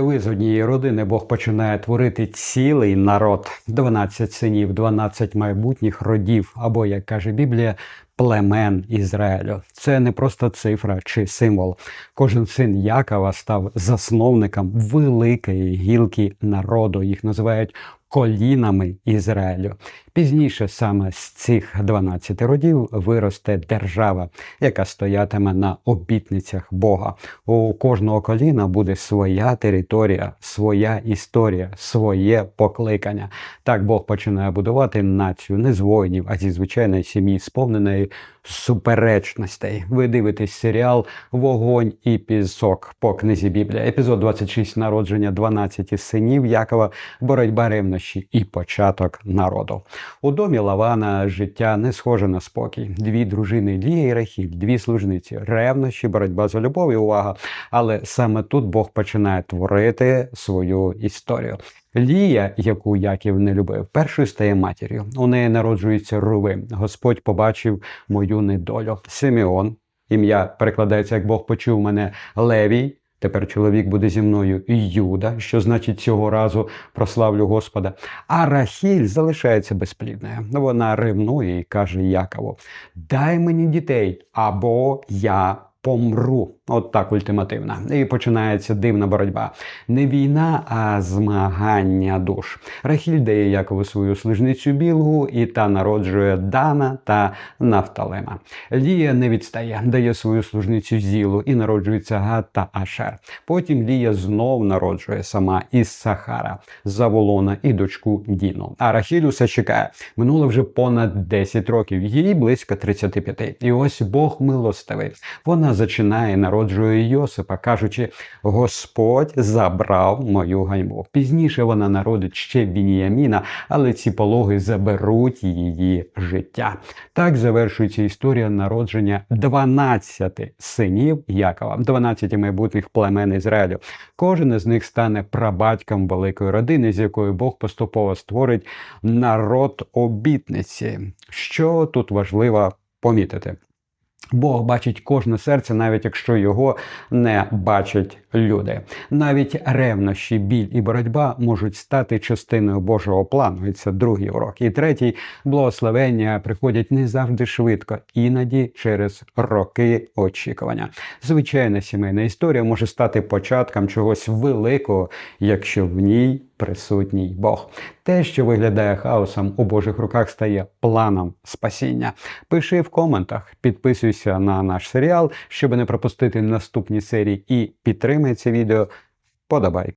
Ви з однієї родини Бог починає творити цілий народ, 12 синів, 12 майбутніх родів, або, як каже Біблія, племен Ізраїлю. Це не просто цифра чи символ. Кожен син Якова став засновником великої гілки народу. Їх називають колінами Ізраїлю. Пізніше саме з цих 12 родів виросте держава, яка стоятиме на обітницях Бога. У кожного коліна буде своя територія, своя історія, своє покликання. Так Бог починає будувати націю не з воїнів, а зі звичайної сім'ї, сповненої суперечностей. Ви дивитесь серіал Вогонь і пісок по книзі Біблія. Епізод 26 народження 12 синів Якова, боротьба ревнощі і початок народу. У домі Лавана життя не схоже на спокій. Дві дружини Лія і Рахіль, дві служниці, ревнощі, боротьба за любов і увага. Але саме тут Бог починає творити свою історію. Лія, яку Яків не любив, першою стає матір'ю. У неї народжується Руви. Господь побачив мою недолю. Симеон, ім'я перекладається як Бог почув мене Левій. Тепер чоловік буде зі мною і Юда, що значить цього разу прославлю Господа. А Рахіль залишається безплідною. Вона ревнує і каже Якову: Дай мені дітей, або я помру. От так ультимативна. І починається дивна боротьба. Не війна, а змагання душ. Рахіль дає Якову свою служницю Білгу, і та народжує Дана та Нафталема. Лія не відстає, дає свою служницю Зілу і народжується Гад та Ашер. Потім Лія знов народжує сама із Сахара, Заволона і дочку Діну. А Рахіль усе чекає. Минуло вже понад 10 років, їй близько 35. І ось Бог милостивий. Вона зачинає народжує Йосипа, кажучи: Господь забрав мою гайму. Пізніше вона народить ще Вініяміна, але ці пологи заберуть її життя. Так завершується історія народження 12 синів Якова, 12 майбутніх племен Ізраїлю. Кожен із них стане прабатьком великої родини, з якої Бог поступово створить народ обітниці. Що тут важливо помітити? Бог бачить кожне серце, навіть якщо його не бачать люди. Навіть ревнощі, біль і боротьба можуть стати частиною Божого плану. І це другий урок. І третій благословення приходять не завжди швидко, іноді через роки очікування. Звичайна сімейна історія може стати початком чогось великого, якщо в ній присутній Бог. Те, що виглядає хаосом у Божих руках, стає планом спасіння. Пиши в коментах, підписуйся на наш серіал, щоб не пропустити наступні серії, і підтримай це відео. Подобай.